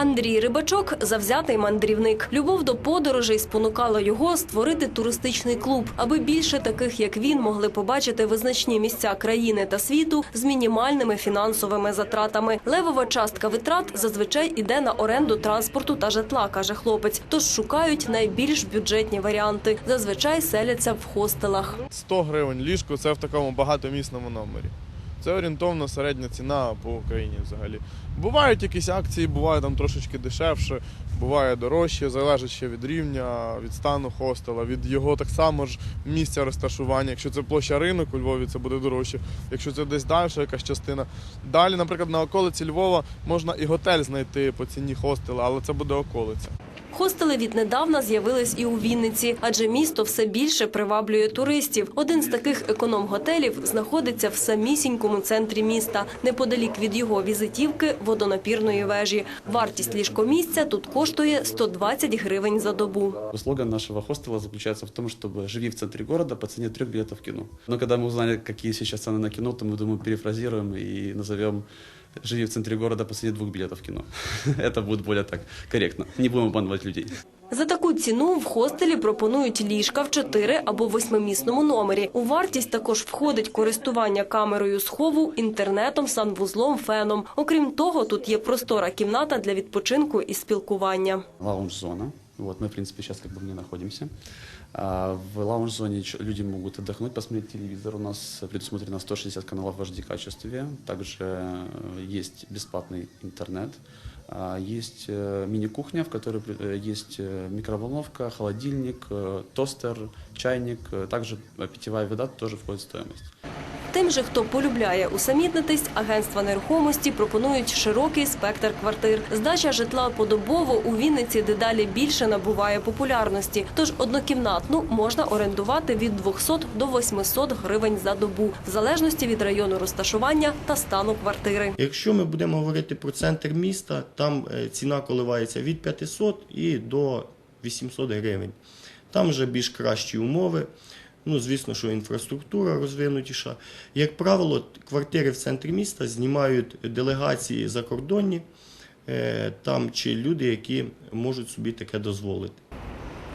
Андрій Рибачок завзятий мандрівник. Любов до подорожей спонукала його створити туристичний клуб, аби більше таких, як він, могли побачити визначні місця країни та світу з мінімальними фінансовими затратами. Левова частка витрат зазвичай іде на оренду транспорту та житла, каже хлопець. Тож шукають найбільш бюджетні варіанти. Зазвичай селяться в хостелах. 100 гривень ліжко це в такому багатомісному номері. Це орієнтовно середня ціна по Україні взагалі. Бувають якісь акції, буває там трошечки дешевше, буває дорожче, залежить ще від рівня, від стану хостела, від його так само ж місця розташування. Якщо це площа ринок у Львові, це буде дорожче. Якщо це десь далі, якась частина. Далі, наприклад, на околиці Львова можна і готель знайти по ціні хостела, але це буде околиця. Хостели віднедавна з'явились і у Вінниці, адже місто все більше приваблює туристів. Один з таких економ-готелів знаходиться в самісінькому центрі міста, неподалік від його візитівки водонапірної вежі. Вартість ліжкомісця тут коштує 120 гривень за добу. Слоган нашего хостела заключается в том, чтобы живи в центре города по цене трех билетов в кино. Но когда мы узнали, какие сейчас цены на кино, то мы, думаю, перефразируем и назовем «Живи в центре города по цене двух билетов в кино». Это будет более так корректно. Не будем обманывать людей. За таку ціну в хостелі пропонують ліжка в 4 або восьмимісному номері. У вартість також входить користування камерою схову, інтернетом, санвузлом, феном. Окрім того, тут є простора кімната для відпочинку і спілкування. Лаунж-зона. Вот мы, в принципе, сейчас как бы в ней находимся. А, В лаунж-зоне ч- люди могут отдохнуть, посмотреть телевизор. У нас предусмотрено 160 каналов в HD качестве. Также э, есть бесплатный интернет. А, Есть э, мини-кухня, в которой э, есть э, микроволновка, холодильник, э, тостер, чайник. Э, Также э, питьевая вода тоже входит в стоимость. Тим же, хто полюбляє усамітнитись, агентства нерухомості пропонують широкий спектр квартир. Здача житла подобово у Вінниці дедалі більше набуває популярності. Тож однокімнатну можна орендувати від 200 до 800 гривень за добу, в залежності від району розташування та стану квартири. Якщо ми будемо говорити про центр міста, там е, ціна коливається від 500 і до 800 гривень. Там вже більш кращі умови. Ну, звісно, що інфраструктура розвинутіша. Як правило, квартири в центрі міста знімають делегації закордонні, е, там чи люди, які можуть собі таке дозволити.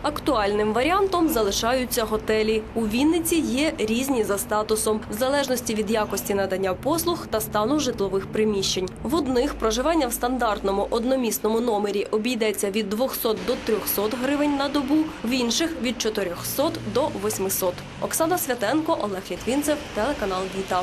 Актуальним варіантом залишаються готелі. У Вінниці є різні за статусом, в залежності від якості надання послуг та стану житлових приміщень. В одних проживання в стандартному одномісному номері обійдеться від 200 до 300 гривень на добу, в інших від 400 до 800. Оксана Святенко, Олег Літвінцев, телеканал Віта.